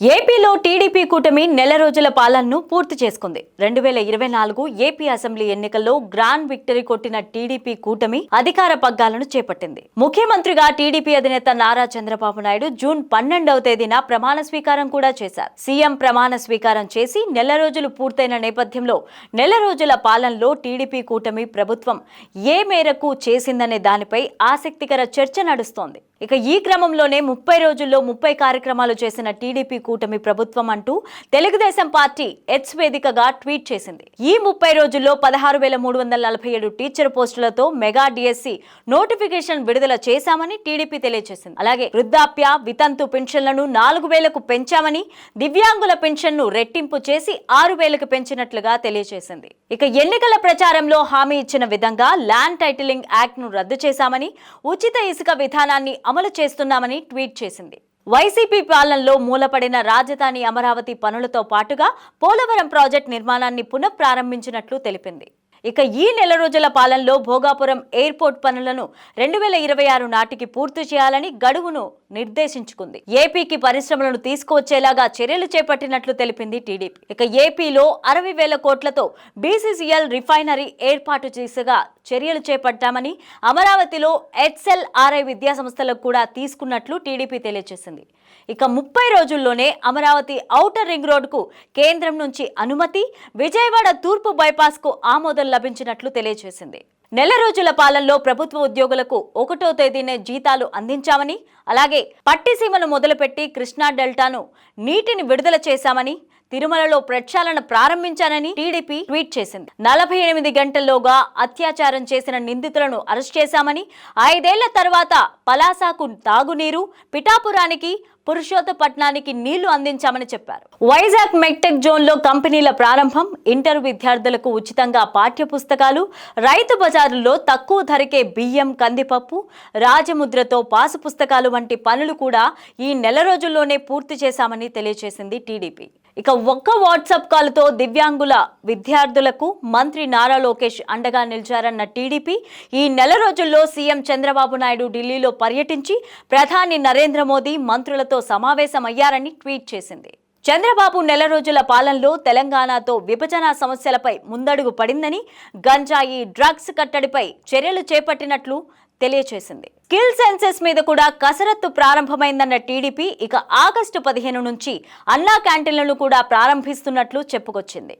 ఏపీలో టీడీపీ కూటమి నెల రోజుల పాలనను పూర్తి చేసుకుంది. రెండు వేల ఇరవై నాలుగు ఏపీ అసెంబ్లీ ఎన్నికల్లో గ్రాండ్ విక్టరీ కొట్టిన టీడీపీ కూటమి అధికార పగ్గాలను చేపట్టింది. ముఖ్యమంత్రిగా టీడీపీ అధినేత నారా చంద్రబాబు నాయుడు జూన్ పన్నెండవ తేదీన ప్రమాణ స్వీకారం కూడా చేశారు. సీఎం ప్రమాణ స్వీకారం చేసి నెల రోజులు పూర్తయిన నేపథ్యంలో నెల రోజుల పాలనలో టీడీపీ కూటమి ప్రభుత్వం ఏ మేరకు చేసిందనే దానిపై ఆసక్తికర చర్చ నడుస్తోంది. ఇక ఈ క్రమంలోనే ముప్పై రోజుల్లో ముప్పై కార్యక్రమాలు చేసిన టీడీపీ కూటమి ప్రభుత్వం అంటూ తెలుగుదేశం పార్టీ హెచ్ వేదికగా ట్వీట్ చేసింది. ఈ ముప్పై రోజుల్లో పదహారు వేల మూడు వందల నలభై ఏడు టీచర్ పోస్టులతో మెగా డిఎస్సి నోటిఫికేషన్ విడుదల చేశామని టీడీపీ తెలియజేసింది. అలాగే వృద్ధాప్య వితంతు పెన్షన్లను నాలుగు వేలకు పెంచామని దివ్యాంగుల పెన్షన్ను రెట్టింపు చేసి ఆరు వేలకు పెంచినట్లుగా తెలియజేసింది. ఇక ఎన్నికల ప్రచారంలో హామీ ఇచ్చిన విధంగా ల్యాండ్ టైటిలింగ్ యాక్ట్ను రద్దు చేశామని ఉచిత ఇసుక విధానాన్ని అమలు చేస్తున్నామని ట్వీట్ చేసింది. వైసీపీ పాలనలో మూలపడిన రాజధాని అమరావతి పనులతో పాటుగా పోలవరం ప్రాజెక్ట్ నిర్మాణాన్ని పునఃప్రారంభించినట్లు తెలిపింది. ఇక ఈ నెల రోజుల పాలనలో భోగాపురం ఎయిర్పోర్ట్ పనులను రెండు వేల ఇరవై ఆరు నాటికి పూర్తి చేయాలని గడువును నిర్దేశించుకుంది. ఏపీకి పరిశ్రమలను తీసుకువచ్చేలాగా చర్యలు చేపట్టినట్లు తెలిపింది టీడీపీ. ఇక ఏపీలో అరవై వేల కోట్లతో బీసీసీఎల్ రిఫైనరీ ఏర్పాటు చేసగా చర్యలు చేపట్టామని అమరావతిలో హెచ్ఎల్ఆర్ఐ విద్యా సంస్థలకు కూడా తీసుకున్నట్లు టీడీపీ తెలియజేసింది. ఇక ముప్పై రోజుల్లోనే అమరావతి ఔటర్ రింగ్ రోడ్డుకు కేంద్రం నుంచి అనుమతి విజయవాడ తూర్పు బైపాస్కు ఆమోదం లభించినట్లు తెలియజేసింది నెల రోజుల పాలనలో ప్రభుత్వ ఉద్యోగులకు ఒకటో తేదీనే జీతాలు అందించామని అలాగే పట్టిసీమను మొదలుపెట్టి కృష్ణా డెల్టాను నీటిని విడుదల చేశామని తిరుమలలో ప్రక్షాళన ప్రారంభించానని టీడీపీ ట్వీట్ చేసింది. నలభై ఎనిమిది గంటల్లోగా అత్యాచారం చేసిన నిందితులను అరెస్ట్ చేశామని ఐదేళ్ళ తర్వాత పలాసాకు తాగునీరు పిఠాపురానికి పురుషోత్తపట్నానికి నీళ్ళు అందించామని చెప్పారు. వైజాగ్ మెక్టెక్ జోన్లో కంపెనీల ప్రారంభం ఇంటర్ విద్యార్థులకు ఉచితంగా పాఠ్య పుస్తకాలు రైతు బజారుల్లో తక్కువ ధరకే బియ్యం కందిపప్పు రాజముద్రతో పాసు పుస్తకాలు వంటి పనులు కూడా ఈ నెల రోజుల్లోనే పూర్తి చేశామని తెలియజేసింది టీడీపీ. ఇక ఒక్క వాట్సాప్ కాల్తో దివ్యాంగుల విద్యార్థులకు మంత్రి నారా లోకేష్ అండగా నిలిచారన్న టీడీపీ ఈ నెల రోజుల్లో సీఎం చంద్రబాబు నాయుడు ఢిల్లీలో పర్యటించి ప్రధాని నరేంద్ర మోదీ మంత్రులతో సమావేశమయ్యారని ట్వీట్ చేసింది. చంద్రబాబు నెల రోజుల పాలనలో తెలంగాణతో విభజన సమస్యలపై ముందడుగు పడిందని గంజాయి డ్రగ్స్ కట్టడిపై చర్యలు చేపట్టినట్లు తెలియచేసింది. కిల్ సెన్సెస్ మీద కూడా కసరత్తు ప్రారంభమైందన్న టీడీపీ ఇక ఆగస్టు పదిహేను నుంచి అన్నా క్యాంటీన్లను కూడా ప్రారంభిస్తున్నట్లు చెప్పుకొచ్చింది.